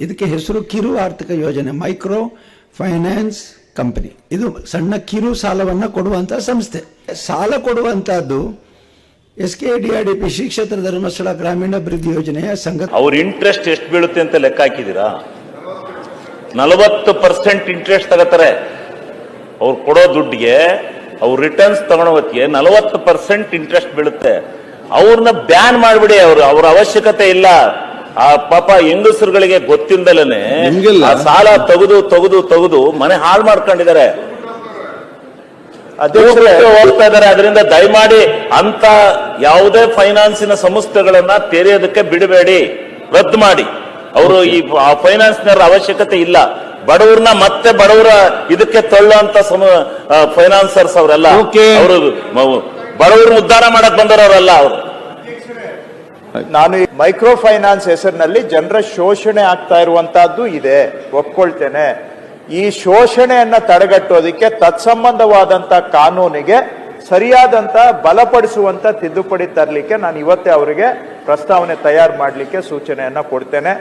ಇದಕ್ಕೆ ಹೆಸರು ಕಿರು ಆರ್ಥಿಕ ಯೋಜನೆ, ಮೈಕ್ರೋ ಫೈನಾನ್ಸ್ ಕಂಪನಿ. ಇದು ಸಣ್ಣ ಕಿರು ಸಾಲವನ್ನು ಕೊಡುವಂಥ ಸಂಸ್ಥೆ. ಸಾಲ ಕೊಡುವಂತಹದ್ದು S K D R D P, Shri Kshetra Dharmasthala ಗ್ರಾಮೀಣಾಭಿವೃದ್ಧಿ ಯೋಜನೆಯ ಸಂಘ ಅವ್ರ ಇಂಟ್ರೆಸ್ಟ್ ಎಷ್ಟು ಬೀಳುತ್ತೆ ಅಂತ ಲೆಕ್ಕ ಹಾಕಿದ್ದೀರಾ? ನಲವತ್ತು ಪರ್ಸೆಂಟ್ ಇಂಟ್ರೆಸ್ಟ್ ತಗೋತಾರೆ. ಅವ್ರು ಕೊಡೋ ದುಡ್ಡಿಗೆ ಅವ್ರು ರಿಟರ್ನ್ಸ್ ತಗೊಳೋ ಹೊತ್ತಿಗೆ ನಲವತ್ತು ಪರ್ಸೆಂಟ್ ಇಂಟ್ರೆಸ್ಟ್ ಬೀಳುತ್ತೆ. ಅವ್ರನ್ನ ಬ್ಯಾನ್ ಮಾಡಿಬಿಡಿ ಅವರು, ಅವ್ರ ಅವಶ್ಯಕತೆ ಇಲ್ಲ. ಆ ಪಾಪ ಹೆಂಗಸರುಗಳಿಗೆ ಗೊತ್ತಿಂದಲೇನೆ ಆ ಸಾಲ ತೆಗೆದು ತೆಗೆದು ತೆಗೆದು ಮನೆ ಹಾಳು ಮಾಡ್ಕೊಂಡಿದ್ದಾರೆ. ಹೋಗ್ತಾ ಇದಾರೆ ಅದರಿಂದ ದಯಮಾಡಿ ಅಂತ ಯಾವುದೇ ಫೈನಾನ್ಸಿನ ಸಂಸ್ಥೆಗಳನ್ನ ತೆರೆಯೋದಕ್ಕೆ ಬಿಡಬೇಡಿ. ರದ್ದು ಮಾಡಿ. ಅವರು ಈ ಫೈನಾನ್ಸ್ನವರ ಅವಶ್ಯಕತೆ ಇಲ್ಲ. ಬಡವ್ರನ್ನ ಮತ್ತೆ ಬಡವರ ಇದಕ್ಕೆ ತಳ್ಳುವಂತ ಫೈನಾನ್ಸರ್ಸ್ ಅವರೆಲ್ಲ. ಅವರು ಬಡವ್ರನ್ನ ಉದ್ಧಾರ ಮಾಡಕ್ ಬಂದವರಲ್ಲ ಅವರು. ನಾನು ಈ ಮೈಕ್ರೋ ಫೈನಾನ್ಸ್ ಹೆಸರಿನಲ್ಲಿ ಜನರ ಶೋಷಣೆ ಆಗ್ತಾ ಇರುವಂತಹದ್ದು ಇದೆ. ಒಪ್ಕೊಳ್ತೇನೆ. ಈ ಶೋಷಣೆಯನ್ನ ತಡೆಗಟ್ಟೋದಕ್ಕೆ ತತ್ಸಂಬಂಧವಾದಂತ ಕಾನೂನಿಗೆ ಸರಿಯಾದಂತ ಬಲಪಡಿಸುವಂತ ತಿದ್ದುಪಡಿ ತರಲಿಕ್ಕೆ ನಾನು ಇವತ್ತೇ ಅವರಿಗೆ ಪ್ರಸ್ತಾವನೆ ತಯಾರು ಮಾಡಲಿಕ್ಕೆ ಸೂಚನೆಯನ್ನ ಕೊಡ್ತೇನೆ.